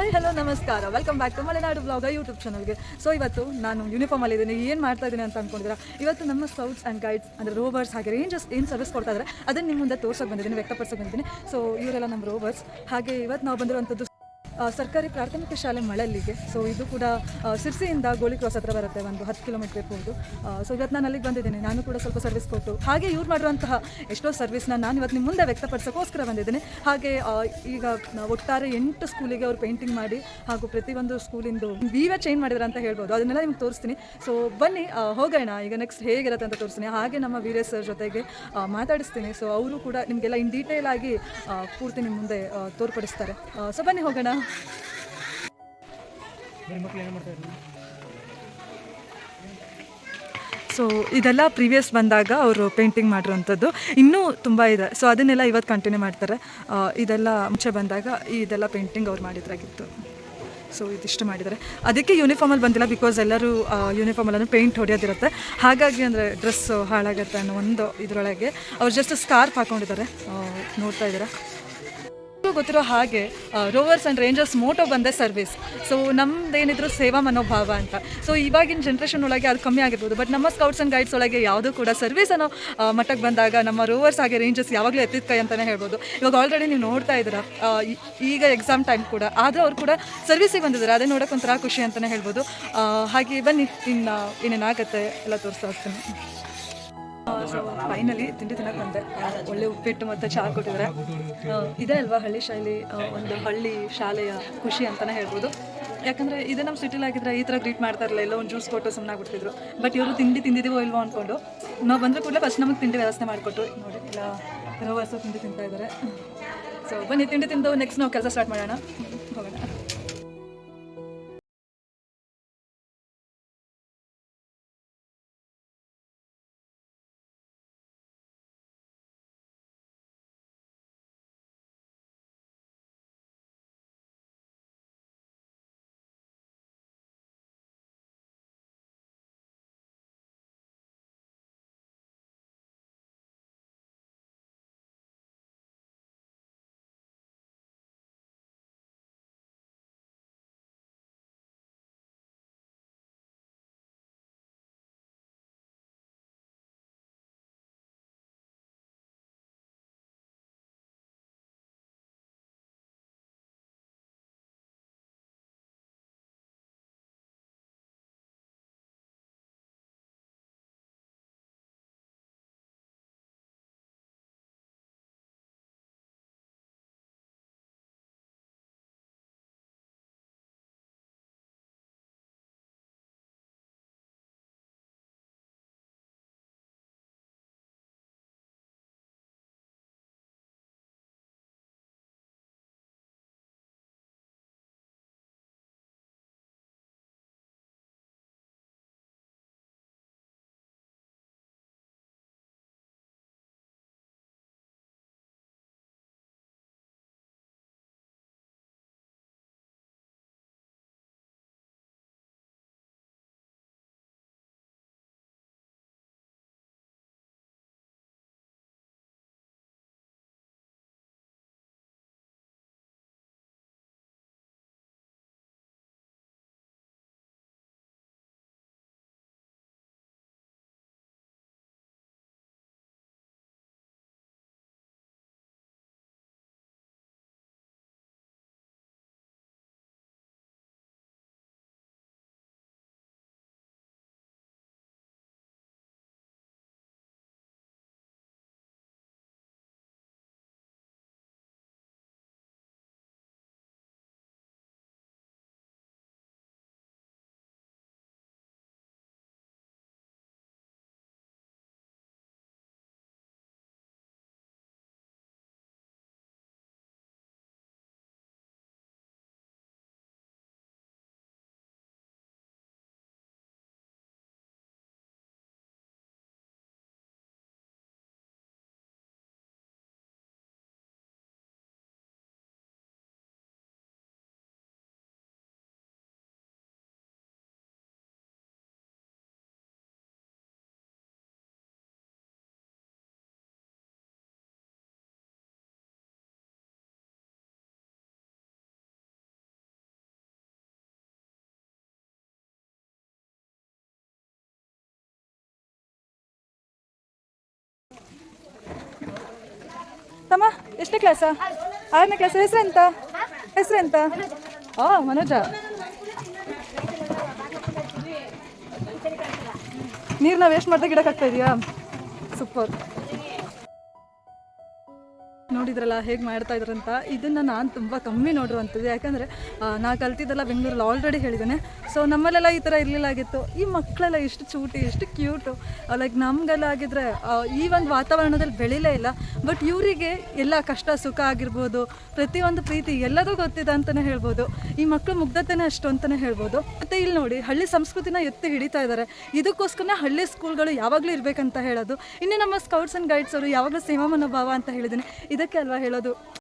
Hi, hello, ನಮಸ್ಕಾರ. Welcome back to Malenadu blogger YouTube ಚಾನಲ್ಗೆ so ಇವತ್ತು ನಾನು ಯೂನಿಫಾರ್ಮಲ್ಲಿ ಇದ್ದೀನಿ. ಏನು ಮಾಡ್ತಾ ಇದ್ದೀನಿ ಅಂತ ಅನ್ಕೊಂಡಿದ್ದೀರಾ? ಇವತ್ತು ನಮ್ಮ ಸ್ಕೌಟ್ಸ್ ಆ್ಯಂಡ್ ಗೈಡ್ಸ್ ಅಂದರೆ ರೋವರ್ಸ್ ಹಾಗೆ ರೇಂಜಸ್ ಏನು ಸರ್ವಿಸ್ ಕೊಡ್ತಾ ಇದ್ದಾರೆ ಅದನ್ನು ನಿಮ್ಮ ಮುಂದೆ ತೋರ್ಸೋಕೆ ಬಂದಿದ್ದೀನಿ, ವ್ಯಕ್ತಪಡಿಸೋಕೆ ಬಂದಿದ್ದೀನಿ. ಸೊ ಇವರೆಲ್ಲ ನಮ್ಮ ರೋವರ್ಸ್ ಹಾಗೆ ಇವತ್ತು ನಾವು ಬಂದಿರುವಂಥದ್ದು ಸರ್ಕಾರಿ ಪ್ರಾಥಮಿಕ ಶಾಲೆ ಮಳಲ್ಲಿಗೆ ಸೊ ಇದು ಕೂಡ ಸಿರ್ಸಿಯಿಂದ ಗೋಳಿ ಕ್ರಾಸ್ ಹತ್ರ ಬರುತ್ತೆ, ಒಂದು ಹತ್ತು ಕಿಲೋಮೀಟರ್ ಇರ್ಬೋದು ಸೊ ಇವತ್ತು ನಾನು ಅಲ್ಲಿಗೆ ಬಂದಿದ್ದೀನಿ. ನಾನು ಕೂಡ ಸ್ವಲ್ಪ ಸರ್ವಿಸ್ ಕೊಟ್ಟು, ಹಾಗೆ ಇವ್ರು ಮಾಡಿರುವಂತಹ ಎಷ್ಟೋ ಸರ್ವಿಸ್ನ ನಾನು ಇವತ್ತು ನಿಮ್ಮ ಮುಂದೆ ವ್ಯಕ್ತಪಡಿಸೋಕ್ಕೋಸ್ಕರ ಬಂದಿದ್ದೀನಿ. ಹಾಗೆ ಈಗ ಒಟ್ಟಾರೆ ಎಂಟು ಸ್ಕೂಲಿಗೆ ಅವ್ರು ಪೇಂಟಿಂಗ್ ಮಾಡಿ, ಹಾಗೂ ಪ್ರತಿಯೊಂದು ಸ್ಕೂಲಿಂದು ವಿವ ಚೇಂಜ್ ಮಾಡಿದ್ರೆ ಅಂತ ಹೇಳ್ಬೋದು. ಅದನ್ನೆಲ್ಲ ನಿಮ್ಗೆ ತೋರಿಸ್ತೀನಿ. ಸೊ ಬನ್ನಿ ಹೋಗೋಣ. ಈಗ ನೆಕ್ಸ್ಟ್ ಹೇಗಿರುತ್ತೆ ಅಂತ ತೋರಿಸ್ತೀನಿ. ಹಾಗೆ ನಮ್ಮ ವೀರೇಶ್ ಸರ್ ಜೊತೆಗೆ ಮಾತಾಡಿಸ್ತೀನಿ. ಸೊ ಅವರು ಕೂಡ ನಿಮಗೆಲ್ಲ ಇನ್ ಡೀಟೇಲ್ ಆಗಿ ಪೂರ್ತಿ ನಿಮ್ಮ ಮುಂದೆ ತೋರ್ಪಡಿಸ್ತಾರೆ. ಸೊ ಬನ್ನಿ ಹೋಗೋಣ. ಸೊ ಇದೆಲ್ಲ ಪ್ರೀವಿಯಸ್ ಬಂದಾಗ ಅವರು ಪೇಂಟಿಂಗ್ ಮಾಡಿರೋವಂಥದ್ದು. ಇನ್ನೂ ತುಂಬ ಇದೆ. ಸೊ ಅದನ್ನೆಲ್ಲ ಇವತ್ತು ಕಂಟಿನ್ಯೂ ಮಾಡ್ತಾರೆ. ಇದೆಲ್ಲ ಮುಂಚೆ ಬಂದಾಗ ಇದೆಲ್ಲ ಪೇಂಟಿಂಗ್ ಅವ್ರು ಮಾಡಿದ್ರಾಗಿತ್ತು. ಸೊ ಇದಿಷ್ಟು ಮಾಡಿದ್ದಾರೆ. ಅದಕ್ಕೆ ಯೂನಿಫಾರ್ಮಲ್ಲಿ ಬಂದಿಲ್ಲ ಬಿಕಾಸ್ ಎಲ್ಲರೂ ಯೂನಿಫಾರ್ಮಲ್ಲೂ ಪೇಂಟ್ ಹೊಡೆಯೋದಿರುತ್ತೆ. ಹಾಗಾಗಿ ಅಂದರೆ ಡ್ರೆಸ್ಸು ಹಾಳಾಗತ್ತೆ ಅನ್ನೋ ಒಂದು ಇದರೊಳಗೆ ಅವ್ರು ಜಸ್ಟ್ ಸ್ಕಾರ್ಫ್ ಹಾಕ್ಕೊಂಡಿದ್ದಾರೆ ನೋಡ್ತಾ ಇದ್ದೀರಾ? ನಿಮ್ಗೂ ಗೊತ್ತಿರೋ ಹಾಗೆ ರೋವರ್ಸ್ ಆ್ಯಂಡ್ ರೇಂಜರ್ಸ್ ಮೋಟೋ ಬಂದೆ ಸರ್ವಿಸ್. ಸೊ ನಮ್ದೇನಿದ್ರು ಸೇವಾ ಮನೋಭಾವ ಅಂತ. ಸೊ ಇವಾಗಿನ ಜನ್ರೇಷನ್ ಒಳಗೆ ಅದು ಕಮ್ಮಿ ಆಗಿರ್ಬೋದು. ಬಟ್ ನಮ್ಮ ಸ್ಕೌಟ್ಸ್ ಆ್ಯಂಡ್ ಗೈಡ್ಸ್ ಒಳಗೆ ಯಾವುದು ಕೂಡ ಸರ್ವಿಸ್ ಅನ್ನೋ ಮಟ್ಟಕ್ಕೆ ಬಂದಾಗ ನಮ್ಮ ರೋವರ್ಸ್ ಹಾಗೆ ರೇಂಜರ್ಸ್ ಯಾವಾಗಲೂ ಎತ್ತಿದ ಕೈ ಅಂತಲೇ ಹೇಳ್ಬೋದು. ಇವಾಗ ಆಲ್ರೆಡಿ ನೀವು ನೋಡ್ತಾ ಇದ್ದೀರಾ ಈಗ ಎಕ್ಸಾಮ್ ಟೈಮ್ ಕೂಡ. ಆದರೂ ಅವ್ರು ಕೂಡ ಸರ್ವಿಸಿಗೆ ಬಂದಿದ್ದಾರೆ. ಅದೇ ನೋಡೋಕೆ ಒಂಥರ ಖುಷಿ ಅಂತಲೇ ಹೇಳ್ಬೋದು. ಹಾಗೆ ಬನ್ನಿ, ಇನ್ನು ಏನೇನಾಗುತ್ತೆ ಎಲ್ಲ ತೋರಿಸ್ತಾ ಹೋಗ್ತೀನಿ. ಫೈನಲಿ ತಿಂಡಿ ತಿನ್ನಕ್ಕೆ ಬಂದೆ. ಒಳ್ಳೆ ಉಪ್ಪಿಟ್ಟು ಮತ್ತು ಚಹಾ ಕೊಟ್ಟಿದ್ದಾರೆ. ಇದೇ ಅಲ್ವಾ ಹಳ್ಳಿ ಶೈಲಿ ಒಂದು ಹಳ್ಳಿ ಶಾಲೆಯ ಖುಷಿ ಅಂತಲೇ ಹೇಳ್ಬೋದು. ಯಾಕಂದರೆ ಇದೇ ನಮ್ಮ ಆಗಿದ್ರೆ ಈ ಥರ ಗ್ರೀಟ್ ಮಾಡ್ತಾ ಇರಲಿಲ್ಲ ಎಲ್ಲೋ ಒಂದು ಜ್ಯೂಸ್ ಕೊಟ್ಟು ಸುಮ್ಮನೆ ಬಿಡ್ತಿದ್ರು ಬಟ್ ಇವರು ತಿಂಡಿ ತಿಂದಿದ್ದೀವೋ ಇಲ್ವೋ ಅನ್ಕೊಂಡು, ನಾವು ಬಂದ್ರೆ ಕೂಡಲೇ ಫಸ್ಟ್ ನಮಗೆ ತಿಂಡಿ ವ್ಯವಸ್ಥೆ ಮಾಡಿಕೊಟ್ರು ನೋಡಿ, ಇಲ್ಲ ರವಾಸ ತಿಂಡಿ ತಿಂತಾ ಇದ್ದಾರೆ. ಸೊ ಬನ್ನಿ, ತಿಂಡಿ ತಿಂದು ನೆಕ್ಸ್ಟ್ ನಾವು ಕೆಲಸ ಸ್ಟಾರ್ಟ್ ಮಾಡೋಣ. ಹೋಗೋಣ. ತಮ್ಮ, ಎಷ್ಟನೇ ಕ್ಲಾಸ ಆರನೇ ಕ್ಲಾಸ್ ಹೆಸರೆಂತ? ಹೆಸರೆಂತ? ಓ ಮನೋಜ. ನಾವು ವೇಸ್ಟ್ ಮಾಡ್ದೆ ಗಿಡಕ್ಕೆ ಇದೆಯಾ? ಸೂಪರ್ ನೋಡಿದ್ರಲ್ಲ, ಹೇಗೆ ಮಾಡ್ತಾ ಇದ್ರಂತ ಇದನ್ನ ನಾನು ತುಂಬ ಕಮ್ಮಿ ನೋಡಿರುವಂಥದ್ದು ಯಾಕಂದರೆ ನಾ ಕಲ್ತಿದ್ದೆಲ್ಲ ಬೆಂಗಳೂರಲ್ಲಿ ಆಲ್ರೆಡಿ ಹೇಳಿದ್ದೇನೆ. ಸೊ ನಮ್ಮಲ್ಲೆಲ್ಲ ಈ ಥರ ಇರಲಿಲ್ಲ ಆಗಿತ್ತು ಈ ಮಕ್ಕಳೆಲ್ಲ ಎಷ್ಟು ಚೂಟಿ ಎಷ್ಟು ಕ್ಯೂಟು ಲೈಕ್ ನಮಗೆಲ್ಲ ಆಗಿದ್ರೆ ಈ ಒಂದು ವಾತಾವರಣದಲ್ಲಿ ಬೆಳಿಲೇ ಇಲ್ಲ. ಬಟ್ ಇವರಿಗೆ ಎಲ್ಲ ಕಷ್ಟ, ಸುಖ ಆಗಿರ್ಬೋದು, ಪ್ರತಿಯೊಂದು ಪ್ರೀತಿ ಎಲ್ಲದೂ ಗೊತ್ತಿದೆ ಅಂತಲೇ ಹೇಳ್ಬೋದು. ಈ ಮಕ್ಕಳು ಮುಗ್ಧತೆನೇ ಅಷ್ಟು ಅಂತಲೇ ಹೇಳ್ಬೋದು. ಮತ್ತೆ ಇಲ್ಲಿ ನೋಡಿ, ಹಳ್ಳಿ ಸಂಸ್ಕೃತಿನ ಎತ್ತಿ ಹಿಡಿತಾ ಇದ್ದಾರೆ ಇದಕ್ಕೋಸ್ಕರ ಹಳ್ಳಿ ಸ್ಕೂಲ್ಗಳು ಯಾವಾಗಲೂ ಇರಬೇಕಂತ ಹೇಳೋದು. ಇನ್ನು ನಮ್ಮ ಸ್ಕೌಟ್ಸ್ ಆ್ಯಂಡ್ ಗೈಡ್ಸ್ ಅವರು ಯಾವಾಗಲೂ ಸೇವಾ ಮನೋಭಾವ ಅಂತ ಹೇಳಿದ್ದೀನಿ. ಇದಕ್ಕೆ ಅಲ್ವಾ ಹೇಳೋದು?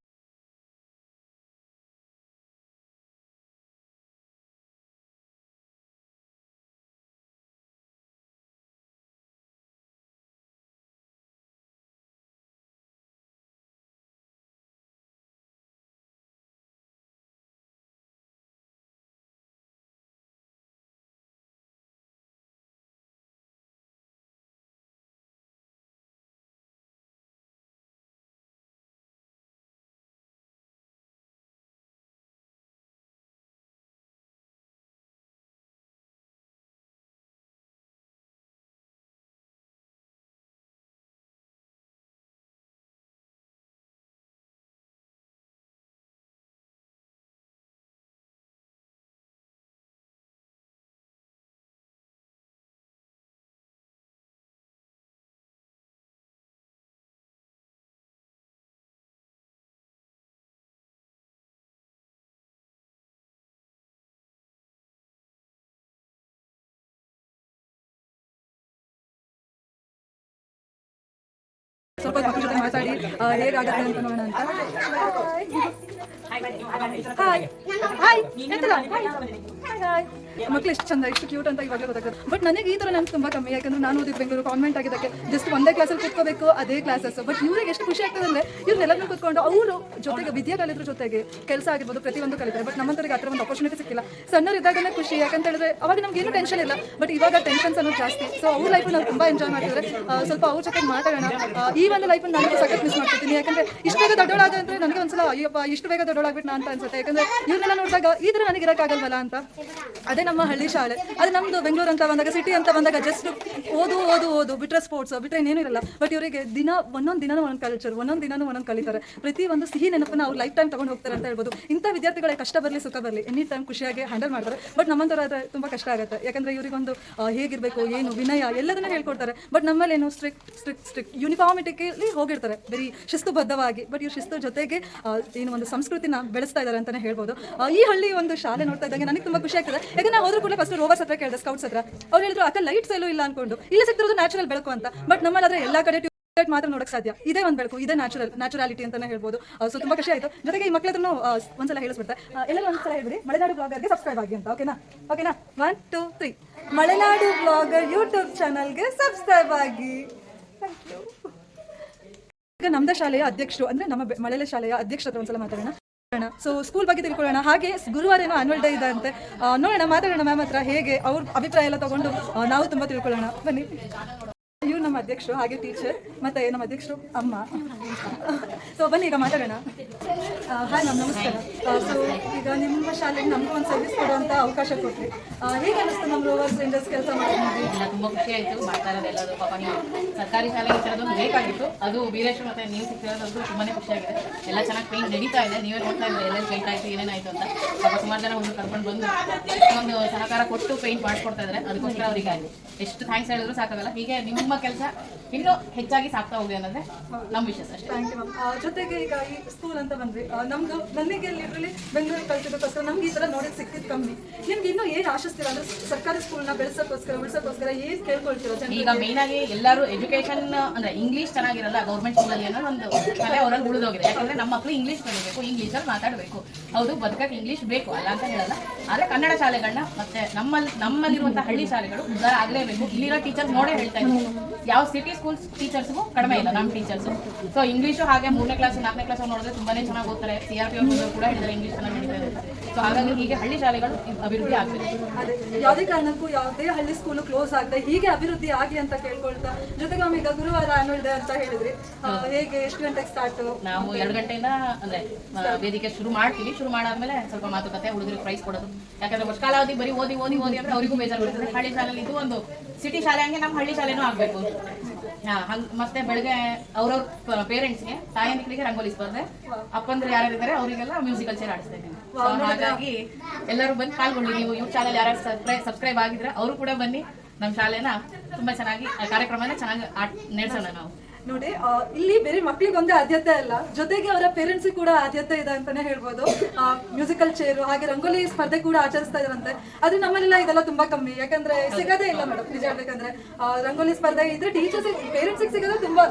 ಸ್ವಲ್ಪ ಮಕ್ಕಳ ಜೊತೆ ಮಾತಾಡಿ ಆ, ಹೇಗಾಗತ್ತೆ ಅಂತ ನೋಡೋಣ ಅಂತ ಹಾಯ್ ಹಾಯ್ ಹಾಯ್ ಮಕ್ಳು ಎಷ್ಟು ಚಂದ, ಎಷ್ಟು ಕ್ಯೂಟ್ ಅಂತ ಇವಾಗಲೇ ಗೊತ್ತಾಗುತ್ತೆ ಬಟ್ ನನಗೆ ಈ ಥರ ನಂಗೆ ತುಂಬ ಕಮ್ಮಿ, ಯಾಕಂದ್ರೆ ನಾನು ಓದಿದ ಬೆಂಗಳೂರು ಕಾನ್ವೆಂಟ್ ಆಗಿದ್ದಕ್ಕೆ ಜಸ್ಟ್ ಒಂದೇ ಕ್ಲಾಸಲ್ಲಿ ಕೂತ್ಕೋಬೇಕು, ಅದೇ ಕ್ಲಾಸಸ್ ಬಟ್ ಇವ್ರಿಗೆ ಎಷ್ಟು ಖುಷಿ ಆಗ್ತದೆ ಅಂದರೆ ಇವ್ರನ್ನೆಲ್ಲರೂ ಕೂತ್ಕೊಂಡು ಅವರು ಜೊತೆಗೆ ವಿದ್ಯೆ ಕಲಿದ್ರ ಜೊತೆಗೆ ಕೆಲಸ ಆಗಿರ್ಬೋದು, ಪ್ರತಿಯೊಂದು ಕಲಿತಾರೆ. ಬಟ್ ನಮ್ಮಂತರಿಗೆ ಆ ಥರ ಒಂದು ಅಪರ್ಚುನಿಟಿ ಸಿಕ್ಕಿಲ್ಲ. ಸಣ್ಣವರಿದ್ದಾಗಲೇ ಖುಷಿ, ಯಾಕಂತ ಹೇಳಿದ್ರೆ ಅವಾಗ ನಮ್ಗೆ ಏನು ಟೆನ್ಷನ್ ಇಲ್ಲ. ಬಟ್ ಇವಾಗ ಟೆನ್ಷನ್ಸ್ ಅನ್ನೋದು ಜಾಸ್ತಿ. ಸೊ ಅವ್ರ ಲೈಫ್ ನಾವು ತುಂಬ ಎಂಜಾಯ್ ಮಾಡ್ತಿದ್ರೆ ಸ್ವಲ್ಪ ಅವ್ರ ಜೊತೆ ಮಾತಾಡೋಣ. ಈ ಒಂದು ಲೈಫ್ ನಾನು ಸಖತ್ ಮಿಸ್ ಮಾಡ್ತಿದ್ದೀನಿ. ಯಾಕಂದ್ರೆ ಇಷ್ಟು ಬೇಗ ದೊಡ್ಡವಳಾದ ಅಂದ್ರೆ ನನಗೆ ಒಂದ್ಸಲ, ಅಯ್ಯಪ್ಪ, ಇಷ್ಟು ಬೇಗ ದೊಡ್ಡೋಳಾಗ್ಬಿಟ್ಟು ಅಂತ ಅನ್ಸುತ್ತೆ. ಯಾಕಂದ್ರೆ ಇವ್ರನ್ನೆಲ್ಲ ನೋಡಿದಾಗ, ಈ ಥರ ನನಗೆ ಇರೋಕ್ಕಾಗಲ್ವಲ್ಲ ಅಂತ. ಅದೇ ನಮ್ಮ ಹಳ್ಳಿ ಶಾಲೆ. ಅದೇ ನಮ್ದು ಬೆಂಗಳೂರು ಅಂತ ಬಂದಾಗ ಸಿಟಿ ಅಂತ ಬಂದಾಗ ಜಸ್ಟ್ ಓದು ಓದು ಓದು. ಬಿಟ್ರೆ ಸ್ಪೋರ್ಟ್ಸ್ ಬಿಟ್ರೆ ಇನ್ನೇನು ಇರಲ್ಲ. ಬಟ್ ಇವರಿಗೆ ದಿನ, ಒಂದೊಂದು ದಿನ ಒಂದೊಂದು ಕಲ್ಚರ್ ಒಂದೊಂದು ದಿನನೂ ಒಂದೊಂದು ಕಲಿತಾರೆ. ಪ್ರತಿ ಒಂದು ಸಿಹಿ ನೆನಪನ್ನ ಅವ್ರು ಲೈಫ್ ಟೈಮ್ ತಗೊಂಡು ಹೋಗ್ತಾರೆ ಅಂತ ಹೇಳ್ಬೋದು. ಇಂಥ ವಿದ್ಯಾರ್ಥಿಗಳೇ ಕಷ್ಟ ಬರಲಿ, ಸುಖ ಬರಲಿ ಎನಿ ಟೈಮ್ ಖುಷಿಯಾಗಿ ಹ್ಯಾಂಡಲ್ ಮಾಡ್ತಾರೆ. ಬಟ್ ನಮ್ಮಂಥವ್ರಾದ್ರೆ ತುಂಬ ಕಷ್ಟ ಆಗುತ್ತೆ. ಯಾಕಂದ್ರೆ ಇವರಿಗೊಂದು ಹೇಗಿರ್ಬೇಕು, ಏನು, ವಿನಯ, ಎಲ್ಲದನ್ನ ಹೇಳ್ಕೊಡ್ತಾರೆ. ಬಟ್ ನಮ್ಮಲ್ಲಿ ಏನು ಸ್ಟ್ರಿಕ್ಟ್ ಸ್ಟ್ರಿಕ್ಟ್ ಸ್ಟ್ರಿಕ್ಟ್ ಯೂನಿಫಾರ್ಮಿಟಿಕಲಿ ಹೋಗಿರ್ತಾರೆ. ಬರೀ ಶಿಸ್ತುಬದ್ಧವಾಗಿ. ಬಟ್ ಇವ್ರ ಶಿಸ್ತು ಜೊತೆಗೆ ಏನು ಒಂದು ಸಂಸ್ಕೃತಿನ ಬೆಳೆಸ್ತಾ ಇದ್ದಾರೆ ಅಂತಾನೆ ಹೇಳ್ಬೋದು. ಈ ಹಳ್ಳಿ ಒಂದು ಶಾಲೆ ನೋಡ್ತಾ ಇದ್ದಂಗೆ ನನಗೆ ತುಂಬ ಖುಷಿ ಆಗ್ತದೆ. ಯಾಕಂದ್ರೆ ನಾವು ಹೋದ್ರೂ ಕೂಡ ಫಸ್ಟ್ ರೋವರ್ಸ್ ಹತ್ರ ಕೇಳಿದೆ ಸ್ಕೌಟ್ಸ್ ಹತ್ರ. ಅವ್ರು ಹೇಳಿದ್ರು, ಅಕ್ಕ ಲೈಟ್ ಎಲ್ಲೂ ಇಲ್ಲ ಅನ್ಕೊಂಡು. ಇಲ್ಲ ಸಿಕ್ತಿರೋದು ನ್ಯಾಚುರಲ್ ಬೆಳಕು ಅಂತ. ಬಟ್ ನಮ್ಮಲ್ಲಿ ಆದ್ರೆ ಎಲ್ಲ ಕಡೆ ಮಾತ್ರ ನೋಡಕ್ ಸಾಧ್ಯ. ಇದೇ ಒಂದು ಬೆಳಕು, ಇದೇ ನ್ಯಾಚುರಲ್ ನ್ಯಾಚುರಾಲಿಟಿ ಅಂತಾನೆ ಹೇಳ್ಬೋದು. ಸೊ ತುಂಬಾ ಖುಷಿ ಆಯ್ತು. ಜೊತೆಗೆ ಈ ಮಕ್ಕಳ ಹತ್ರನೂ ಒಂದ್ಸಲ ಹೇಳಿಸ್ಬಿಡ್ತಾರೆ ಎಲ್ಲರೂ ಒಂದ್ಸಲ ಹೇಳ್ಬಿಡಿ. ಮಲೆನಾಡು ಬ್ಲಾಗರ್ಗೆ ಸಬ್ಸ್ಕ್ರೈಬ್ ಆಗಿ ಅಂತ ಓಕೆನಾ ಓಕೆನಾ one two three Malenadu blogger YouTube ಚಾನಲ್ಗೆ ಸಬ್ಸ್ಕ್ರೈಬ್ ಆಗಿ. ಈಗ ನಮ್ದೇ ಶಾಲೆಯ ಅಧ್ಯಕ್ಷರು, ಅಂದ್ರೆ ನಮ್ಮ ಮಳೆಲೆ ಶಾಲೆಯ ಅಧ್ಯಕ್ಷರ ಒಂದ್ಸಲ ಮಾತಾಡೋಣ. ಸೊ ಸ್ಕೂಲ್ ಬಗ್ಗೆ ತಿಳ್ಕೊಳ್ಳೋಣ. ಹಾಗೆ ಗುರುವಾರ ಏನೋ ಆನ್ವಲ್ ಡೇ ಇದೆ ಅಂತೆ ನೋಡೋಣ, ಮಾತಾಡೋಣ ಮ್ಯಾಮ್ ಹತ್ರ ಹೇಗೆ ಅವ್ರ ಅಭಿಪ್ರಾಯ ಎಲ್ಲ ತಗೊಂಡು ನಾವು ತುಂಬಾ ತಿಳ್ಕೊಳ್ಳೋಣ. ಬನ್ನಿ. ನಮ್ಮ ಅಧ್ಯಕ್ಷರು ಹಾಗೆ ಟೀಚರ್ ಮತ್ತೆ ನಮ್ಮ ಅಧ್ಯಕ್ಷರು ಅಮ್ಮ. ಸೊ ಬನ್ನಿ ಈಗ ಮಾತಾಡೋಣ. ಹಾಯ್ ನಮಸ್ಕಾರ. ಸೊ ಈಗ ನಿಮ್ಮ ಶಾಲೆಗೆ ನಮಗೂ ಒಂದು ಸರ್ವಿಸ್ ಕೊಡುವಂತ ಅವಕಾಶ ಕೊಟ್ರಿ. ಆ, ಹೇಗೆ ಅನಿಸ್ತು ನಮ್ಮ ರೋವರ್ಸ್ ಇಂಡಸ್ ಕೆಲಸ ಮಾಡಿದ್ವಿ ತುಂಬಾ ಖುಷಿ ಆಯ್ತು ಮಾಡ್ತಾ ಇರೋದು ಎಲ್ಲರೂ. ಪಾಪ ನೀವು ಸರ್ಕಾರಿ ಶಾಲೆಗೆ ಸೇರೋದೊಂದು ಬೇಕಾಗಿತ್ತು. ಅದು ವೀರೇಶ್ ಮತ್ತೆ ನೀವು ತುಂಬಾನೇ ಖುಷಿಯಾಗಿದೆ ಎಲ್ಲ ಚೆನ್ನಾಗಿ ಪೇಂಟ್ ನಡೀತಾ ಇದೆ. ನೀವೇ ನೋಡ್ತಾ ಇದ್ರೆ ಎಲ್ಲೆಲ್ಲಿ ಪೇಂಟ್ ಆಯ್ತು ಏನೇನಾಯ್ತು ಅಂತ. ಪಾಪ ಸುಮಾರು ಜನ ಒಂದು ಕರ್ಕೊಂಡು ಬಂದು ಒಂದು ಸಹಕಾರ ಕೊಟ್ಟು ಪೇಂಟ್ ಮಾಡಿಸ್ಕೊಡ್ತಾ ಇದ್ದಾರೆ. ಅದಕ್ಕೋಸ್ಕರ ಅವರಿಗೆ ಎಷ್ಟು ಥ್ಯಾಂಕ್ಸ್ ಹೇಳಿದ್ರು ಸಾಕಾಗಲ್ಲ. ಹೀಗೆ ನಿಮ್ಮ ಕೆಲಸ Yeah. ಇನ್ನೂ ಹೆಚ್ಚಾಗಿ ಸಾಕ್ತಾ ಹೋಗಿ ಅನ್ನೋದೇ ನಮ್ಮ ವಿಶೇಷ ಅಷ್ಟೇ. ಥ್ಯಾಂಕ್ ಯು ಮ್ಯಾಮ್ ಜೊತೆಗೆ ಈಗ ಈ ಸ್ಕೂಲ್ ಅಂತ ಬಂದ್ವಿ. ಆ, ನಮ್ದು ನನಗೆ ಲಿಟ್ರಲಿ ಬೆಂಗಳೂರು ಕಲ್ತಿದ್ದಕ್ಕೋಸ್ಕರ ನಮ್ಗೆ ಈ ಥರ ನೋಡೋದು ಸಿಕ್ಕಿದ್ ಕಮ್ಮಿ ನಿಮ್ಗೆ ಇನ್ನೂ ಏನು ಆಶಿಸ್ತೀರ ಅಂದ್ರೆ ಸರ್ಕಾರಿ ಸ್ಕೂಲ್ನ ಬೆಳೆಸೋಕ್ಕೋಸ್ಕರ ಉಳಿಸೋಕ್ಕೋಸ್ಕರ ಏನು ಕೇಳ್ಕೊಳ್ತೀರ ಈಗ ಮೇನ್ ಆಗಿ ಎಲ್ಲರೂ ಎಜುಕೇಶನ್ ಅಂದ್ರೆ ಇಂಗ್ಲಿಷ್ ಚೆನ್ನಾಗಿರಲ್ಲ ಗೌರ್ಮೆಂಟ್ ಸ್ಕೂಲಲ್ಲಿ ಅನ್ನೋ ಒಂದು ಕಲೆ ಅವರಲ್ಲಿ ಉಳಿದೋಗಿದೆ. ಯಾಕಂದ್ರೆ ನಮ್ಮ ಮಕ್ಕಳು ಇಂಗ್ಲಿಷ್ ಕಲಿಬೇಕು ಇಂಗ್ಲಿಷಲ್ಲಿ ಮಾತಾಡಬೇಕು. ಹೌದು ಬದುಕಕ್ಕೆ ಇಂಗ್ಲಿಷ್ ಬೇಕು ಅಲ್ಲ ಅಂತ ಹೇಳಲ್ಲ. ಆದ್ರೆ ಕನ್ನಡ ಶಾಲೆಗಳನ್ನ ಮತ್ತೆ ನಮ್ಮಲ್ಲಿ ನಮ್ಮಲ್ಲಿರುವಂತಹ ಹಳ್ಳಿ ಶಾಲೆಗಳು ಉದ್ದಾರ ಆಗಲೇಬೇಕು. ಇಲ್ಲಿರೋ ಟೀಚರ್ಸ್ ನೋಡೇ ಹೇಳ್ತಾ ಇದ್ದಾರೆ ಯಾವ ಸಿಟಿ ಸ್ಕೂಲ್ ಟೀಚರ್ಸ್ಗೂ ಕಡಿಮೆ ಇಲ್ಲ ನಮ್ಮ ಟೀಚರ್ಸ್ ಸೊ ಇಂಗ್ಲೀಷು ಹಾಗೆ ಮೂರನೇ ಕ್ಲಾಸ್ ನಾಲ್ಕನೇ ಕ್ಲಾಸ್ ನೋಡಿದ್ರೆ ತುಂಬಾನೇ ಚೆನ್ನಾಗಿ ಓದ್ತಾರೆ. ಸಿ ಆರ್ ಪಿ ಅವರು ಕೂಡ ಹೇಳಿದ್ರೆ ಇಂಗ್ಲೀಷ್ ಚೆನ್ನಾಗಿ ಸೊ ಹಾಗಾಗಿ ಹೀಗೆ ಹಳ್ಳಿ ಶಾಲೆಗಳು ಅಭಿವೃದ್ಧಿ ಆಗ್ತದೆ ಯಾವುದೇ ಕಾರಣಕ್ಕೂ ಯಾವುದೇ ಹಳ್ಳಿ ಸ್ಕೂಲ್ ಕ್ಲೋಸ್ ಆಗದೆ ಹೀಗೆ ಅಭಿವೃದ್ಧಿ ಆಗಲಿ ಅಂತ ಕೇಳ್ಕೊಳ್ತಾ ಜೊತೆಗೆ ಈಗ ಗುರುವಾರ ಆನ್ಯುವಲ್ ಡೇ ಅಂತ ಹೇಳಿದ್ರಿ. ಹೇಗೆ ಎಷ್ಟು ಗಂಟೆಗೆ ಸ್ಟಾರ್ಟ್ ನಾವು ಎರಡು ಗಂಟೆಯಿಂದ ಅಂದ್ರೆ ವೇದಿಕೆ ಶುರು ಮಾಡ್ತೀವಿ. ಶುರು ಮಾಡಾದ್ಮೇಲೆ ಸ್ವಲ್ಪ ಮಾತುಕತೆ ಹುಡುಗರಿಗೆ ಪ್ರೈಸ್ ಕೊಡೋದು. ಯಾಕಂದ್ರೆ ವರ್ಷ ಕಾಲಾವಧಿ ಬರೀ ಓದಿ ಓದಿ ಓದಿ ಅಂದ್ರೆ ಅವರಿಗೂ ಬೇಜಾರು ಬರ್ತದೆ ಹಳ್ಳಿ ಶಾಲೆಯಲ್ಲಿ ಇದು ಒಂದು ಸಿಟಿ ಶಾಲೆ ಹಂಗೆ ನಮ್ಮ ಹಳ್ಳಿ ಶಾಲೆನೂ ಆಗ್ಬೇಕು. ಹಂಗ್ ಮತ್ತೆ ಬೆಳಗ್ಗೆ ಅವ್ರವ್ರ ಪೇರೆಂಟ್ಸ್ಗೆ ತಾಯಂದಿಗಳಿಗೆ ರಂಗೋಲಿ ಸ್ಪರ್ಧೆ. ಅಪ್ಪಂದ್ರೆ ಯಾರ್ಯಾರಿದ್ದಾರೆ ಅವರಿಗೆಲ್ಲ ಮ್ಯೂಸಿಕಲ್ ಚೇರ್ ಆಡಿಸ್ತಾ ಇದ್ದೀನಿ. ಸೊ ಹಾಗಾಗಿ ಎಲ್ಲರೂ ಬಂದು ಪಾಲ್ಗೊಳ್ಳಿ ನೀವು ಯೂಟ್ಯೂಬ್ ಚಾನಲ್ ಯಾರು ಸಬ್ಸ್ಕ್ರೈಬ್ ಆಗಿದ್ರೆ ಅವರು ಕೂಡ ಬನ್ನಿ. ನಮ್ಮ ಶಾಲೆನ ತುಂಬಾ ಚೆನ್ನಾಗಿ ಕಾರ್ಯಕ್ರಮನ ಚೆನ್ನಾಗಿ ನಡೆಸೋಣ ನಾವು. ನೋಡಿ ಇಲ್ಲಿ ಬೇರೆ ಮಕ್ಳಿಗೊಂದೇ ಆದ್ಯತೆ ಅಲ್ಲ, ಜೊತೆಗೆ ಅವರ ಪೇರೆಂಟ್ಸ್ ಕೂಡ ಆದ್ಯತೆ ಇದೆ ಅಂತಾನೆ ಹೇಳ್ಬೋದು. ಮ್ಯೂಸಿಕಲ್ ಚೇರು, ಹಾಗೆ ರಂಗೋಲಿ ಸ್ಪರ್ಧೆ ಕೂಡ ಆಚರಿಸ್ತಾ ಇದ್ರಂತೆ ಆದ್ರೆ ನಮ್ಮಲ್ಲೆಲ್ಲ ಇದೆಲ್ಲ ತುಂಬಾ ಕಮ್ಮಿ, ಯಾಕಂದ್ರೆ ಸಿಗದೇ ಇಲ್ಲ ಮೇಡಮ್, ನಿಜ ಹೇಳ್ಬೇಕಂದ್ರೆ. ರಂಗೋಲಿ ಸ್ಪರ್ಧೆ ಇದ್ರೆ ಟೀಚರ್ಸ್ ಪೇರೆಂಟ್ಸ್ ಸಿಗೋದು ತುಂಬಾ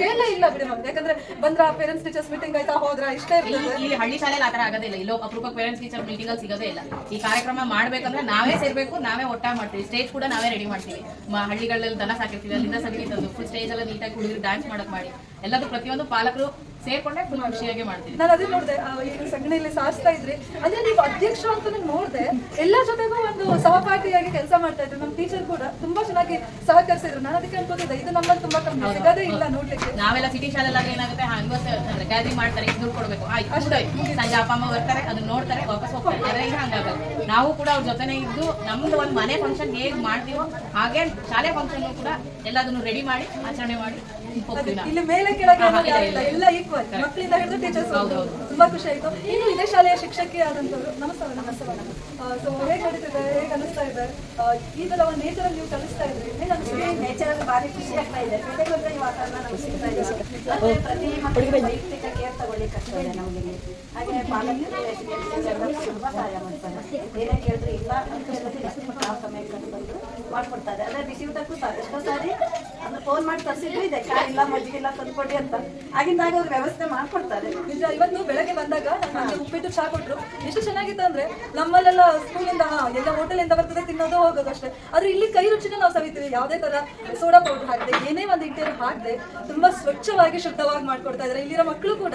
ಕೇಳೇ ಇಲ್ಲ ಬಿಡಿ ಮ್ಯಾಮ್ ಯಾಕಂದ್ರೆ ಬಂದ್ರ ಪೇರೆಂಟ್ಸ್ ಟೀಚರ್ಸ್ ಮೀಟಿಂಗ್ ಆಯ್ತಾ, ಹೋದ್ರ, ಇಷ್ಟೇ ಇರ್ತದೆ. ಇಲ್ಲಿ ಹಳ್ಳಿ ಶಾಲೆಯಲ್ಲಿ ಆತರ ಆಗೋದಿಲ್ಲ ಇಲ್ಲ ಅಪರೂಪ ಪೇರೆಂಟ್ಸ್ ಟೀಚರ್ ಮೀಟಿಂಗ್ ಅಲ್ಲಿ ಸಿಗೋದೇ ಇಲ್ಲ. ಈ ಕಾರ್ಯಕ್ರಮ ಮಾಡ್ಬೇಕಂದ್ರೆ ನಾವೇ ಸೇರ್ಬೇಕು, ನಾವೇ ಒಟ್ಟಾಗಿ ಮಾಡ್ತೀವಿ ಸ್ಟೇಜ್ ಕೂಡ ನಾವೇ ರೆಡಿ ಮಾಡ್ತೀವಿ. ಹಳ್ಳಿಗಳಲ್ಲಿ ದನ ಸಾಕಿರ್ತೀವಿ, ಅಲ್ಲಿಂದ ಸಗಣಿ ತಂದು ಫುಲ್ ಸ್ಟೇಜ್ ಎಲ್ಲ ನೀಟಾಗಿ ಹುಡುಗರು ಡ್ಯಾನ್ಸ್ ಮಾಡಕ್ ಮಾಡಿ. ಎಲ್ಲದೂ ಪ್ರತಿಯೊಂದು ಪಾಲಕರು ಸೇರ್ಕೊಂಡೆ ಫುಲ್ ಖುಷಿಯಾಗಿ ಮಾಡ್ತೀವಿ ನಾನು ಅದೇ ನೋಡಿದೆ ಈಗ ಸಗಣಿಯಲ್ಲಿ ಸಾರಿಸ್ತಾ ಇದ್ರಿ. ಅದೇ ನೀವು ಅಧ್ಯಕ್ಷ ಅಂತ ನೋಡಿದೆ ಎಲ್ಲ ಜೊತೆಗೂ ಒಂದು ಸಹಪಾಠಿಯಾಗಿ ಕೆಲಸ ಮಾಡ್ತಾ ಇದ್ರು. ನಮ್ಮ ಟೀಚರ್ ಕೂಡ ತುಂಬಾ ಚೆನ್ನಾಗಿ ಸಹಕರಿಸಿದ್ರು. ನಾನು ಅದಕ್ಕೆ ಅನ್ಕೋತಿದ್ದೆ ಇದು ನಮ್ಮಲ್ಲಿ ತುಂಬಾ ಕಮ್ಮಿ ಸಿಗೋದೇ ಇಲ್ಲ ನೋಡ್ಲಿಕ್ಕೆ. ನಾವೆಲ್ಲ ಸಿಟಿ ಶಾಲೆಲ್ಲ ಏನಾಗುತ್ತೆ ಹಂಗೋ ಗ್ಯಾದರಿಂಗ್ ಮಾಡ್ತಾರೆ ದುಡ್ಡು ಕೊಡ್ಬೇಕು ಆಯ್ತು ಅಷ್ಟೇ ಸಂಜೆ ಅಪ್ಪ ಅಮ್ಮ ಬರ್ತಾರೆ ಅದನ್ನ ನೋಡ್ತಾರೆ ವಾಪಸ್ ಹೋಗ್ತಾರೆ. ಆದ್ರೆ ಈಗ ಹಂಗಾಗಲ್ಲ ನಾವು ಕೂಡ ಅವ್ರ ಜೊತೆನೆ ಇದ್ದು ನಮ್ದು ಒಂದು ಮನೆ ಫಂಕ್ಷನ್ ಹೇಗ್ ಮಾಡ್ತೀವೋ ಹಾಗೆ ಶಾಲೆ ಫಂಕ್ಷನ್ ಕೂಡ ಎಲ್ಲದನ್ನು ರೆಡಿ ಮಾಡಿ ಆಚರಣೆ ಮಾಡಿ. ಇಲ್ಲಿ ಮೇಲೆ ಕೆಳಗೆ. ಎಲ್ಲ ಈಕ್ವಲ್ ಮಕ್ಕಳಿಂದ ಹಿಡಿದು ಟೀಚರ್ಸ್ ತುಂಬಾ ಖುಷಿ ಆಯ್ತು. ಇನ್ನು ಇದೇ ಶಾಲೆಯ ಶಿಕ್ಷಕಿ ಆದಂತವ್ರು ನಮಸ್ಕಾರ ನಮಸ್ಕಾರ ಸೊ ಹೇಗೆ ನಡೀತಿದೆ? ಹೇಗೆ ಅನಿಸ್ತಾ ಇದೆ? ಈ ತರ ಒಂದು ನೇಚರ್ ನೀವು ಕಲಿಸ್ತಾ ಇದ್ರಿ. ಹೇಗೆ ಅನಿಸ್ತಿದೆ? ನೇಚರಲ್ಲಿ ಭಾರಿ ಖುಷಿ ಆಗ್ತಾ ಇದೆ. ಜೊತೆಗೊಂದ್ರೆ ಈ ವಾತಾವರಣ ನಮ್ಗೆ ಸಿಗ್ತಾ ಇದೆ. ಪ್ರತಿ ಮಕ್ಕಳಿಗೆ ವೈಯಕ್ತಿಕ ಕೇರ್ ತಗೊಳ್ಳಿ ಕಷ್ಟ ಇದೆ ನಮಗೆ. ಹಾಗೆ ಪಾಲಕರು ತುಂಬಾ ಸಹಾಯ ಮಾಡ್ತಾರೆ. ಏನೇ ಕೇಳಿದ್ರು ಇಲ್ಲ ಸಮಯ ಹೇಳಿದ್ರೆ ಆ ಸಮಯಕ್ಕೆ ಅದು ಬಂದು ಮಾಡ್ಕೊಡ್ತಾರೆ. ಅದೇ ಬಿಸಿ ಊಟಕ್ಕೂ ಎಷ್ಟೋ ಸಾರಿ ಫೋನ್ ಮಾಡಿ ತರಿಸಿದ್ರೆ ಇದೆ. ಚಾ ಇಲ್ಲ ಮಜ್ಜಿಗೆ ಇಲ್ಲ ತಂದ್ಕೊಡಿ ಅಂತ. ಆಗಿಂದಾಗ ಅವ್ರು ವ್ಯವಸ್ಥೆ ಮಾಡ್ಕೊಡ್ತಾರೆ. ನಿಜ ಇವತ್ತು ಬೆಳಗ್ಗೆ ಬಂದಾಗ ನನಗೆ ಉಪ್ಪಿಟ್ಟು ಚಾ ಕೊಟ್ರು. ಎಷ್ಟು ಚೆನ್ನಾಗಿತ್ತು ಅಂದ್ರೆ ನಮ್ಮಲ್ಲೆಲ್ಲ ಸ್ಕೂಲಿಂದ ಹಾ ಎಲ್ಲ ಹೋಟೆಲಿಂದ ಬರ್ತದೆ ತಿನ್ನೋದು ಹೋಗೋದು ಅಷ್ಟೇ. ಆದ್ರೆ ಇಲ್ಲಿ ಕೈ ರುಚಿನ ನಾವು ಸವಿತೀವಿ. ಯಾವುದೇ ತರ ಸೋಡಾ ಪೌಡರ್ ಹಾಕದೆ ಏನೇ ಒಂದು ಇಂಟೀರಿಯರ್ ಹಾಕದೆ ತುಂಬಾ ಸ್ವಚ್ಛವಾಗಿ ಶುದ್ಧವಾಗಿ ಮಾಡ್ಕೊಡ್ತಾ ಇದ್ದಾರೆ. ಇಲ್ಲಿರೋ ಮಕ್ಕಳು ಕೂಡ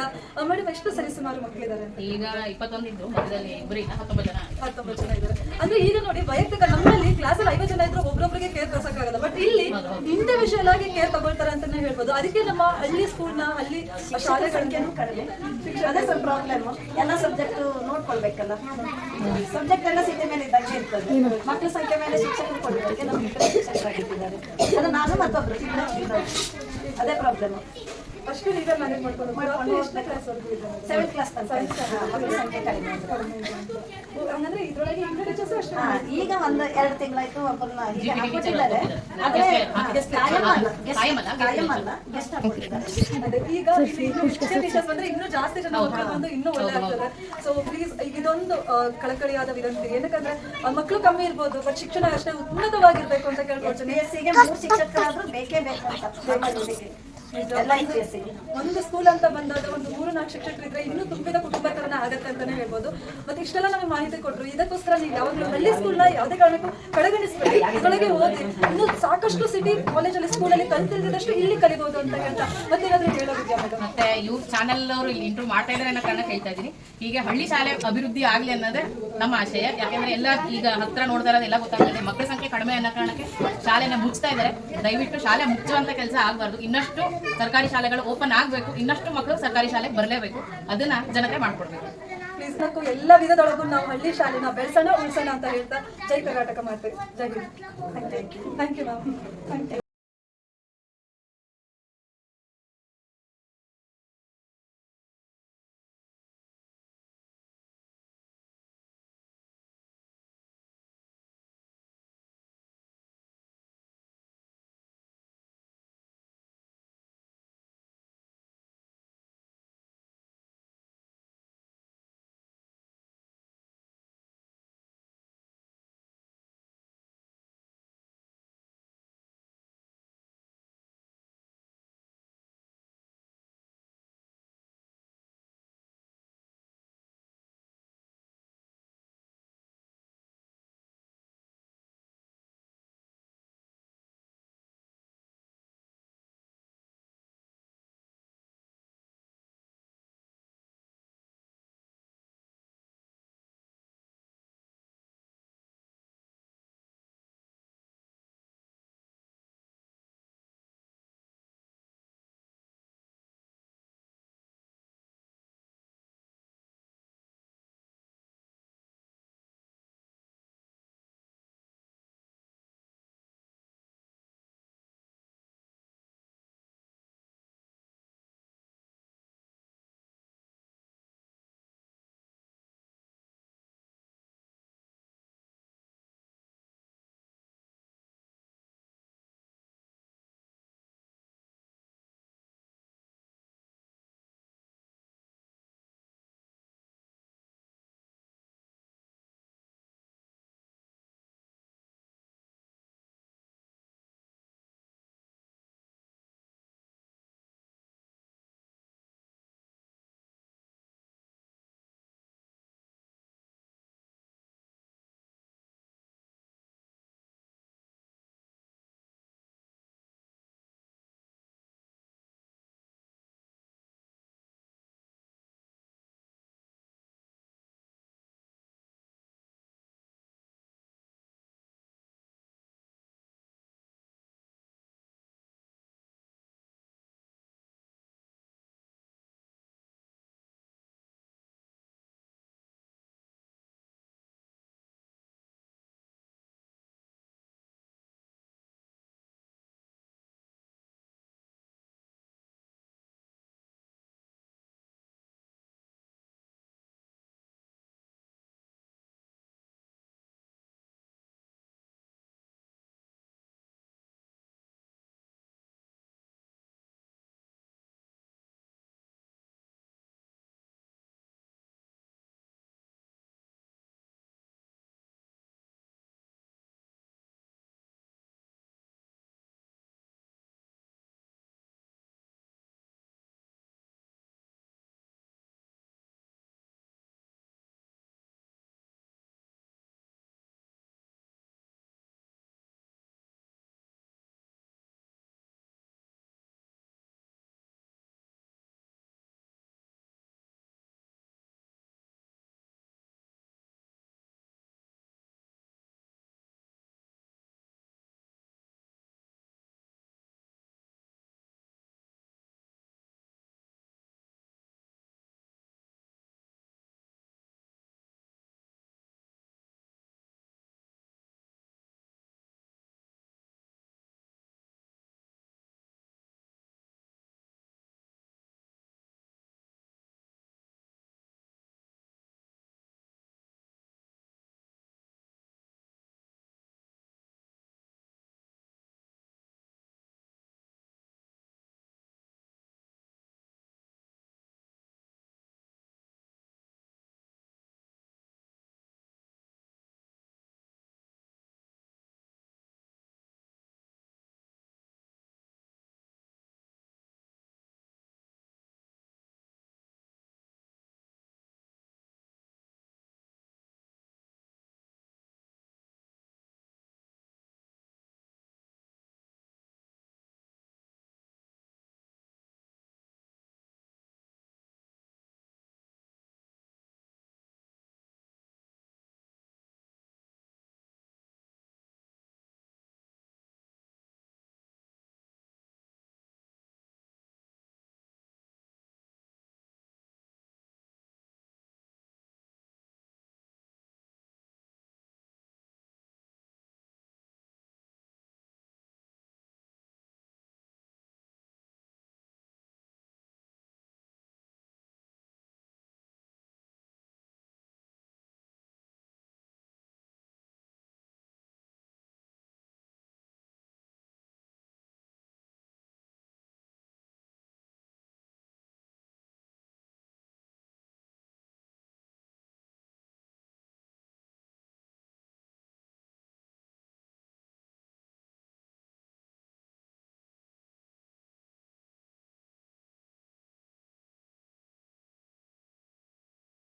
ಮೇಡಮ್ ಎಷ್ಟು ಸರಿಸುಮಾರು ಮಕ್ಕಳಿದ್ದಾರೆ ಅಂತ. ಈಗ ಇಪ್ಪತ್ತೊಂದು ಮಧ್ಯದಲ್ಲಿ ಇಬ್ಬರು ಹತ್ತೊಂಬತ್ತು ಜನ. ಹತ್ತೊಂಬತ್ತು ಜನ ಇದ್ದಾರೆ. ಅಂದ್ರೆ ಈಗ ನೋಡಿ ವೈಯಕ್ತಿಕ ನಮ್ಮಲ್ಲಿ ಕ್ಲಾಸಲ್ಲಿ ಐವತ್ತು ಜನ ಇದ್ರು ಒಬ್ರೊಬ್ರಿಗೆ ಕೇರ್ ತೋರ್ಸಕ್ಕಾಗಲ್ಲ. ಬಟ್ ಇಲ್ಲಿ ಇಂಡಿವಿಜುವಲ್ ಆಗಿ ಕೇರ್ ತಗೊಳ್ತಾರೆ ಅಂತಾನೆ ಹೇಳ್ಬೋದು. ಅದಕ್ಕೆ ನಮ್ಮ ಹಳ್ಳಿ ಸ್ಕೂಲ್ನ ಹಳ್ಳಿ ಶಾಲೆ ಸಂಖ್ಯೆನೂ ಕಡಿಮೆ. ಅದೇ ಸ್ವಲ್ಪ ಪ್ರಾಬ್ಲಮ್ ಎಲ್ಲ ಸಬ್ಜೆಕ್ಟ್ ನೋಡ್ಕೊಳ್ಬೇಕಲ್ಲ. ಸಬ್ಜೆಕ್ಟ್ ಎಲ್ಲ ಸಿಟಿ ಮೇಲೆ ಇದ್ದಂಗೆ ಇರ್ತದೆ. ಮಕ್ಕಳ ಸಂಖ್ಯೆ ಮೇಲೆ ಶಿಕ್ಷಕರು ಕೊಡೋದಕ್ಕೆ ನಮ್ಮ ಶಿಕ್ಷಕರಾಗಿದ್ದಾರೆ ಅದು ನಾನು ಮತ್ತೊಬ್ರು. ಅದೇ ಪ್ರಾಬ್ಲಮ್ ಅಷ್ಟು ಈಗ ಮ್ಯಾನೇಜ್ ಮಾಡ್ಕೊಂಡು ಎಷ್ಟನೇ ಕ್ಲಾಸ್ ವರ್ಗು? ಸೆವೆಂತ್ ಕ್ಲಾಸ್ ಮಕ್ಕಳ ಸಂಖ್ಯೆ ಕಡಿಮೆ ಹಂಗಂದ್ರೆ ಇದ್ರೊಳಗೆ ಇಂಗ್ಲಿಷ್ ಟೀಚರ್ಸ್ ಅಷ್ಟೇ. ಹಾ, ಈಗ ಒಂದು ಎರಡು ತಿಂಗಳಾಯ್ತು ಒಬ್ಬರನ್ನ ಈಗ ಹಾಕೊಟ್ಟಿದ್ದಾರೆ ಆದ್ರೆ ಕಾಯಂ ಅಲ್ಲ ಕಾಯಂ ಅಲ್ಲ, ಗೆಸ್ಟ್ ಈಗ ಟೀಚರ್ಸ್ ಬಂದ್ರೆ ಇನ್ನೂ ಜಾಸ್ತಿ ಜನ ಮಕ್ಕಳು ಬಂದು ಇನ್ನೂ ಒಳ್ಳೆ ಆಗ್ತದೆ. ಸೊ ಪ್ಲೀಸ್ ಇದೊಂದು ಕಳಕಳಿಯಾದ ವಿನಂತಿ. ಏನಕ್ಕಂದ್ರೆ ಮಕ್ಕಳು ಕಮ್ಮಿ ಇರ್ಬೋದು ಬಟ್ ಶಿಕ್ಷಣ ಅಷ್ಟೇ ಉನ್ನತವಾಗಿರ್ಬೇಕು ಅಂತ ಕೇಳ್ಕೊಳ್ತೀನಿ. ಪಿ ಎಸ್ ಸಿಗೆ ಮೂರು ಶಿಕ್ಷಕರಾದ್ರೂ ಬೇಕೇ ಬೇಕು ಅಂತ. ಒಂದು ಸ್ಕೂಲ್ ಅಂತ ಬಂದಾಗ ಒಂದು ಮೂರು ನಾಲ್ಕು ಶಿಕ್ಷಕರು ಇದ್ರೆ ಇನ್ನೂ ತುಂಬಿದ ಕುಟುಂಬ ತರನ ಆಗತ್ತೆ ಅಂತಾನೆ ಹೇಳ್ಬೋದು. ಮತ್ತೆ ಇಷ್ಟೆಲ್ಲ ನಮಗೆ ಮಾಹಿತಿ ಕೊಟ್ರು. ಇದಕ್ಕೋಸ್ಕರ ನೀವು ಯಾವಾಗಲೂ ಹಳ್ಳಿ ಸ್ಕೂಲ್ನ ಯಾವುದೇ ಕಾರಣಕ್ಕೂ ಕಡೆಗಣಿಸ್ಬೇಡಿ. ಇದರೊಳಗೆ ಓದಿ. ಇನ್ನು ಸಾಕಷ್ಟು ಸಿಟಿ ಕಾಲೇಜಲ್ಲಿ ಸ್ಕೂಲಲ್ಲಿ ಕಲ್ತಿದ್ದಷ್ಟು ಇಲ್ಲಿ ಕಲಿಬಹುದು ಅಂತ ಹೇಳ್ತಾ ಮತ್ತೆ ಏನಾದ್ರೂ ಹೇಳೋದಿದ್ಯಾ ಮತ್ತೆ ಇವ್ರ ಚಾನಲ್ ಅವರು ಇಲ್ಲಿ ಇಂಟ್ರೂ ಮಾಡ್ತಾ ಇದ್ದಾರೆ ಅನ್ನೋ ಕಾರಣ ಹೇಳ್ತಾ ಇದ್ದೀನಿ. ಹೀಗೆ ಹಳ್ಳಿ ಶಾಲೆ ಅಭಿವೃದ್ಧಿ ಆಗ್ಲಿ ಅನ್ನೋದೇ ನಮ್ಮ ಆಶಯ. ಯಾಕಂದ್ರೆ ಎಲ್ಲ ಈಗ ಹತ್ರ ನೋಡ್ತಾ ಇರೋದು ಎಲ್ಲ ಗೊತ್ತಾಗ್ತದೆ ಮಕ್ಕಳ ಸಂಖ್ಯೆ ಕಡಿಮೆ ಅನ್ನೋ ಕಾರಣಕ್ಕೆ ಶಾಲೆನ ಮುಚ್ತಾ ಇದ್ದಾರೆ ದಯವಿಟ್ಟು ಶಾಲೆ ಮುಚ್ಚುವಂತ ಕೆಲಸ ಆಗಬಾರ್ದು. ಇನ್ನಷ್ಟು ಸರ್ಕಾರಿ ಶಾಲೆಗಳು ಓಪನ್ ಆಗಬೇಕು, ಇನ್ನಷ್ಟು ಮಕ್ಕಳು ಸರ್ಕಾರಿ ಶಾಲೆಗೆ ಬರಲೇಬೇಕು. ಅದನ್ನ ಜನತೆ ಮಾಡ್ಕೊಡ್ಬೇಕು. ಪ್ಲೀಸ್ ಎಲ್ಲ ವಿಧದೊಳಗೂ ನಾವು ಹಳ್ಳಿ ಶಾಲೆನ ಬೆಳೆಸೋಣ, ಉಳಿಸೋಣ ಅಂತ ಹೇಳ್ತಾ ಜೈ ಕರ್ನಾಟಕ ಮಾಡ್ತೇವೆ. Jai Hind. Thank you ma'am thank you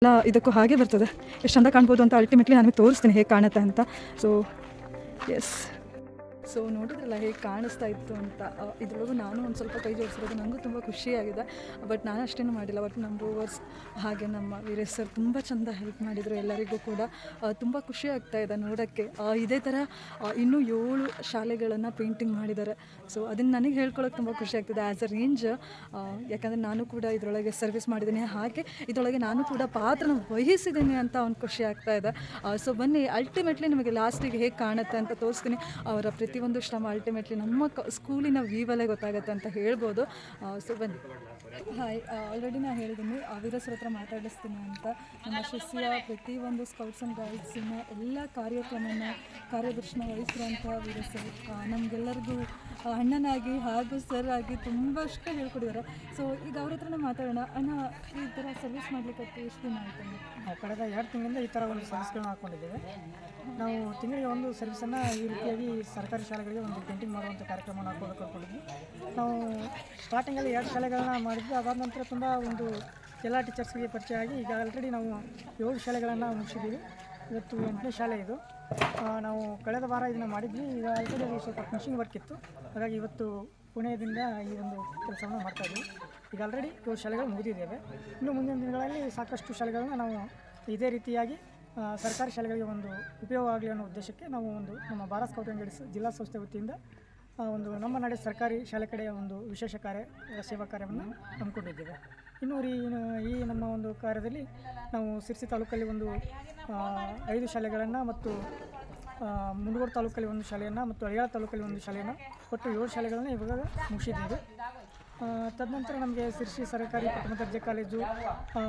ಎಲ್ಲ ಇದಕ್ಕೂ ಹಾಗೆ ಬರ್ತದೆ. ಎಷ್ಟು ಚಂದ ಕಾಣ್ಬೋದು ಅಂತ ಅಲ್ಟಿಮೇಟ್ಲಿ ನನಗೆ ತೋರಿಸ್ತೀನಿ ಹೇಗೆ ಕಾಣುತ್ತೆ ಅಂತ. ಸೊ ಎಸ್ ಸೊ ನೋಡಿದ್ರಲ್ಲ ಹೇಗೆ ಕಾಣಿಸ್ತಾ ಇತ್ತು ಅಂತ. ಇದರೊಳಗೂ ನಾನು ಒಂದು ಸ್ವಲ್ಪ ಕೈ ಜೋಡಿಸಿರೋದು ನನಗೂ ತುಂಬ ಖುಷಿಯಾಗಿದೆ. ಬಟ್ ನಾನು ಅಷ್ಟೇನು ಮಾಡಿಲ್ಲ. ಬಟ್ ನಮ್ಮ ರೋವರ್ಸ್ ಹಾಗೆ ನಮ್ಮ ವೀರೇಶ್ ಸರ್ ತುಂಬ ಚೆಂದ ಹೆಲ್ಪ್ ಮಾಡಿದರು ಎಲ್ಲರಿಗೂ ಕೂಡ. ತುಂಬ ಖುಷಿ ಆಗ್ತಾ ಇದೆ ನೋಡೋಕ್ಕೆ. ಇದೇ ಥರ ಇನ್ನೂ ಏಳು ಶಾಲೆಗಳನ್ನು ಪೇಂಟಿಂಗ್ ಮಾಡಿದ್ದಾರೆ. ಸೊ ಅದನ್ನು ನನಗೆ ಹೇಳ್ಕೊಳ್ಳೋಕೆ ತುಂಬ ಖುಷಿ ಆಗ್ತಿದೆ. ಆ್ಯಸ್ ಅ ರೇಂಜ್ ಯಾಕಂದರೆ ನಾನು ಕೂಡ ಇದರೊಳಗೆ ಸರ್ವಿಸ್ ಮಾಡಿದ್ದೀನಿ. ಹಾಗೆ ಇದರೊಳಗೆ ನಾನು ಕೂಡ ಪಾತ್ರನ ವಹಿಸಿದ್ದೀನಿ ಅಂತ ಅವ್ನು ಖುಷಿ ಆಗ್ತಾ ಇದೆ. ಸೊ ಬನ್ನಿ ಅಲ್ಟಿಮೇಟ್ಲಿ ನಿಮಗೆ ಲಾಸ್ಟಿಗೆ ಹೇಗೆ ಕಾಣುತ್ತೆ ಅಂತ ತೋರಿಸ್ತೀನಿ. ಅವರ ಪ್ರತಿಯೊಂದು ಶ್ರಮ ಅಲ್ಟಿಮೇಟ್ಲಿ ನಮ್ಮ ಕ ಸ್ಕೂಲಿನ ವೀವಲ್ಲೇ ಗೊತ್ತಾಗುತ್ತೆ ಅಂತ ಹೇಳ್ಬೋದು. ಸೊ ಬನ್ನಿ. ಹಾಯ್ ಆಲ್ರೆಡಿ ನಾನು ಹೇಳಿದ್ದೀನಿ ವೀರಸ್ರ ಹತ್ರ ಮಾತಾಡಿಸ್ತೀನಿ ಅಂತ. ನಮ್ಮ ಶಿಸ್ಯ ಪ್ರತಿಯೊಂದು ಸ್ಕೌಟ್ಸ್ ಆ್ಯಂಡ್ ಗೈಡ್ಸಿನ ಎಲ್ಲ ಕಾರ್ಯಕ್ರಮನ ಕಾರ್ಯದರ್ಶನ ವಹಿಸಿರುವಂಥ ವೀರಸರ್ ನಮಗೆಲ್ಲರಿಗೂ ಅಣ್ಣನಾಗಿ ಹಾಗೂ ಸರ್ ಆಗಿ ತುಂಬಷ್ಟು ಹೇಳ್ಕೊಡಿದ್ದಾರೆ ಸೊ ಈಗ ಅವ್ರ ಹತ್ರನೇ ಮಾತಾಡೋಣ. ಅಣ್ಣ, ಈ ಥರ ಸರ್ವಿಸ್ ಮಾಡಲಿಕ್ಕೆ ಎಷ್ಟು ದಿನ ಆಯ್ತು? ನಾವು ಕಳೆದ ಎರಡು ತಿಂಗಳಿಂದ ಈ ಥರ ಒಂದು ಸರ್ವಿಸ್ಗಳನ್ನ ಹಾಕ್ಕೊಂಡಿದ್ದೇವೆ. ನಾವು ತಿಂಗಳಿಗೆ ಒಂದು ಸರ್ವಿಸನ್ನು ಈ ರೀತಿಯಾಗಿ ಸರ್ಕಾರಿ ಶಾಲೆಗಳಿಗೆ ಒಂದು ಪೇಂಟಿಂಗ್ ಮಾಡುವಂಥ ಕಾರ್ಯಕ್ರಮವನ್ನು ಹಾಕೊಂಡು ಅಂದ್ಕೊಂಡಿದ್ವಿ ನಾವು ಸ್ಟಾರ್ಟಿಂಗಲ್ಲಿ ಎರಡು ಶಾಲೆಗಳನ್ನ ಮಾಡಿದ್ವಿ. ಅದಾದ ನಂತರ ತುಂಬ ಒಂದು ಎಲ್ಲ ಟೀಚರ್ಸ್ಗೆ ಪರಿಚಯ ಆಗಿ ಈಗ ಆಲ್ರೆಡಿ ನಾವು ಏಳು ಶಾಲೆಗಳನ್ನು ಮುಗಿಸಿದ್ದೀವಿ. ಇವತ್ತು ಎಂಟನೇ ಶಾಲೆ ಇದು. ನಾವು ಕಳೆದ ವಾರ ಇದನ್ನು ಮಾಡಿದ್ವಿ. ಈಗ ಆಲ್ರೆಡಿ ಸ್ವಲ್ಪ ಫಿನಿಷಿಂಗ್ ವರ್ಕ್ ಇತ್ತು. ಹಾಗಾಗಿ ಇವತ್ತು ಪುಣೆಯಿಂದ ಈ ಒಂದು ಕೆಲಸವನ್ನು ಮಾಡ್ತಾ ಇದ್ದೀವಿ. ಈಗ ಆಲ್ರೆಡಿ ಕೆಲವು ಶಾಲೆಗಳು ಮುಗಿದಿದ್ದೇವೆ. ಇನ್ನು ಮುಂದಿನ ದಿನಗಳಲ್ಲಿ ಸಾಕಷ್ಟು ಶಾಲೆಗಳನ್ನ ನಾವು ಇದೇ ರೀತಿಯಾಗಿ ಸರ್ಕಾರಿ ಶಾಲೆಗಳಿಗೆ ಒಂದು ಉಪಯೋಗ ಆಗಲಿ ಅನ್ನೋ ಉದ್ದೇಶಕ್ಕೆ ನಾವು ಒಂದು ನಮ್ಮ ಭಾರತ್ ಸ್ಕೌಟ್ ಆ್ಯಂಡ್ ಜಿಲ್ಲಾ ಸಂಸ್ಥೆ ವತಿಯಿಂದ ಒಂದು ನಮ್ಮ ನಡೆ ಸರ್ಕಾರಿ ಶಾಲೆ ಕಡೆಯ ಒಂದು ವಿಶೇಷ ಕಾರ್ಯ, ಸೇವಾ ಕಾರ್ಯವನ್ನು ಹಮ್ಮಿಕೊಂಡಿದ್ದೇವೆ. ಇನ್ನು ಈ ಈ ನಮ್ಮ ಒಂದು ಕಾರ್ಯದಲ್ಲಿ ನಾವು ಸಿರ್ಸಿ ತಾಲೂಕಲ್ಲಿ ಒಂದು ಐದು ಶಾಲೆಗಳನ್ನು ಮತ್ತು ಮುಂಡಗೋಡು ತಾಲೂಕಲ್ಲಿ ಒಂದು ಶಾಲೆಯನ್ನು ಮತ್ತು ಅಳಿಯಾಳ ತಾಲೂಕಲ್ಲಿ ಒಂದು ಶಾಲೆಯನ್ನು ಒಟ್ಟು ಏಳು ಶಾಲೆಗಳನ್ನು ಇವಾಗ ಮುಗಿಸಿದ್ದೀವಿ. ತದನಂತರ ನಮಗೆ ಸಿರ್ಸಿ ಸರ್ಕಾರಿ ಪ್ರಥಮ ದರ್ಜೆ ಕಾಲೇಜು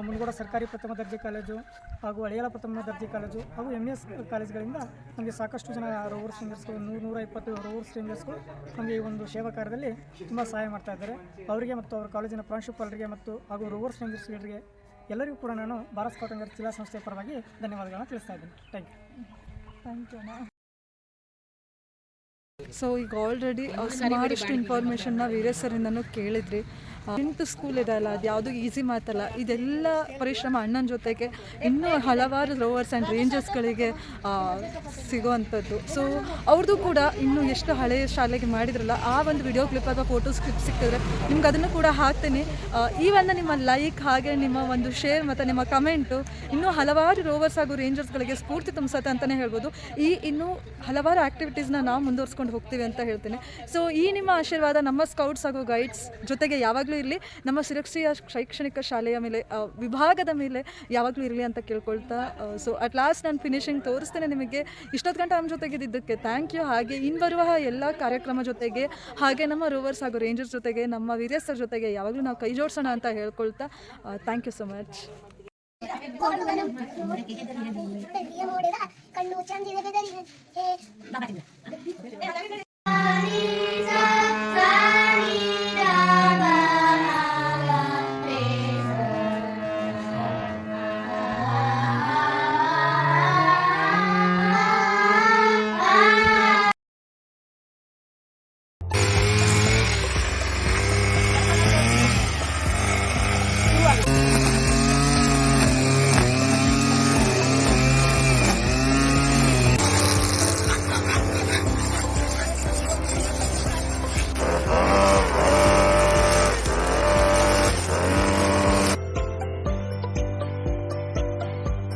ಮುನಗೋಡ ಸರ್ಕಾರಿ ಪ್ರಥಮ ದರ್ಜೆ ಕಾಲೇಜು ಹಾಗೂ ಅಳಿಯಾಲ ಪ್ರಥಮ ದರ್ಜೆ ಕಾಲೇಜು ಹಾಗೂ ಎಂ ಎಸ್ ಕಾಲೇಜ್ಗಳಿಂದ ನಮಗೆ ಸಾಕಷ್ಟು ಜನ ರೋವರ್ ಸಿಂಗರ್ಸ್ಗಳು ನೂರು, ನೂರ ಇಪ್ಪತ್ತು ರೋವರ್ ಸಿಂಗರ್ಸ್ಗಳು ನಮಗೆ ಈ ಒಂದು ಸೇವಾ ಕಾರ್ಯದಲ್ಲಿ ತುಂಬ ಸಹಾಯ ಮಾಡ್ತಾ ಇದ್ದಾರೆ. ಅವರಿಗೆ ಮತ್ತು ಅವರ ಕಾಲೇಜಿನ ಪ್ರಾಂಶುಪಾಲರಿಗೆ ಮತ್ತು ಹಾಗೂ ರೋವರ್ ಸಿಂಗರ್ಸ್ಗಳಿಗೆ ಎಲ್ಲರಿಗೂ ಕೂಡ ನಾನು ಭಾರತ್ ಸ್ಕೌಟ್ ಜಿಲ್ಲಾ ಸಂಸ್ಥೆಯ ಪರವಾಗಿ ಧನ್ಯವಾದಗಳನ್ನು ತಿಳಿಸ್ತಾ ಇದ್ದೀನಿ. ಥ್ಯಾಂಕ್ ಯು ಥ್ಯಾಂಕ್ ಯು ಅಣ್ಣ ಸೊ ಈಗ ಆಲ್ರೆಡಿ ಸುಮಾರಷ್ಟು ಇನ್ಫಾರ್ಮೇಷನ್ನ ವೀರೇಶ್ ಸರಿಂದನೂ ಕೇಳಿದ್ರಿ. ಎಂಟು ಸ್ಕೂಲ್ ಇದೆ ಅಲ್ಲ ಅದು ಯಾವುದು ಈಸಿ ಮಾತಲ್ಲ. ಇದೆಲ್ಲ ಪರಿಶ್ರಮ ಅಣ್ಣನ ಜೊತೆಗೆ ಇನ್ನೂ ಹಲವಾರು ರೋವರ್ಸ್ ಆ್ಯಂಡ್ ರೇಂಜರ್ಸ್ಗಳಿಗೆ ಸಿಗೋವಂಥದ್ದು. ಸೊ ಅವ್ರದ್ದು ಕೂಡ ಇನ್ನೂ ಎಷ್ಟು ಹಳೆಯ ಶಾಲೆಗೆ ಮಾಡಿದ್ರಲ್ಲ, ಆ ಒಂದು ವಿಡಿಯೋ ಕ್ಲಿಪ್ ಅಥವಾ ಫೋಟೋಸ್ ಕ್ಲಿಪ್ ಸಿಕ್ಕಿದ್ರೆ ನಿಮ್ಗೆ ಅದನ್ನು ಕೂಡ ಹಾಕ್ತೀನಿ. ಒಂದು ನಿಮ್ಮ ಲೈಕ್ ಹಾಗೆ ನಿಮ್ಮ ಒಂದು ಶೇರ್ ಮತ್ತು ನಿಮ್ಮ ಕಮೆಂಟು ಇನ್ನೂ ಹಲವಾರು ರೋವರ್ಸ್ ಹಾಗೂ ರೇಂಜರ್ಸ್ಗಳಿಗೆ ಸ್ಫೂರ್ತಿ ತುಂಬಿಸತ್ತೆ ಅಂತಲೇ ಹೇಳ್ಬೋದು. ಈ ಇನ್ನೂ ಹಲವಾರು ಆ್ಯಕ್ಟಿವಿಟೀಸ್ನ ನಾವು ಮುಂದುವರ್ಸ್ಕೊಂಡು ಹೋಗ್ತೀವಿ ಅಂತ ಹೇಳ್ತೀನಿ. ಸೊ ಈ ನಿಮ್ಮ ಆಶೀರ್ವಾದ ನಮ್ಮ ಸ್ಕೌಟ್ಸ್ ಹಾಗೂ ಗೈಡ್ಸ್ ಜೊತೆಗೆ ಯಾವಾಗಲೂ ಇರಲಿ, ನಮ್ಮ ಸುರಕ್ಷೆಯ ಶೈಕ್ಷಣಿಕ ಶಾಲೆಯ ಮೇಲೆ ವಿಭಾಗದ ಮೇಲೆ ಯಾವಾಗಲೂ ಇರಲಿ ಅಂತ ಕೇಳ್ಕೊಳ್ತಾ ಸೊ ಅಟ್ ಲಾಸ್ಟ್ ನಾನು ಫಿನಿಶಿಂಗ್ ತೋರಿಸ್ತೇನೆ ನಿಮಗೆ. ಇಷ್ಟೊತ್ತು ಗಂಟೆ ನಮ್ಮ ಜೊತೆಗೆ ಇದ್ದಿದ್ದಕ್ಕೆ ಥ್ಯಾಂಕ್ ಯು ಹಾಗೆ ಇನ್ನು ಬರುವ ಎಲ್ಲ ಕಾರ್ಯಕ್ರಮ ಜೊತೆಗೆ, ಹಾಗೆ ನಮ್ಮ ರೋವರ್ಸ್ ಹಾಗೂ ರೇಂಜರ್ಸ್ ಜೊತೆಗೆ, ನಮ್ಮ ವೀರ್ಯಸ್ಥರ ಜೊತೆಗೆ ಯಾವಾಗಲೂ ನಾವು ಕೈ ಜೋಡಿಸೋಣ ಅಂತ ಹೇಳ್ಕೊಳ್ತಾ ಥ್ಯಾಂಕ್ ಯು ಸೊ ಮಚ್ ಕಣ್ಣು ಚಂದಿದೆ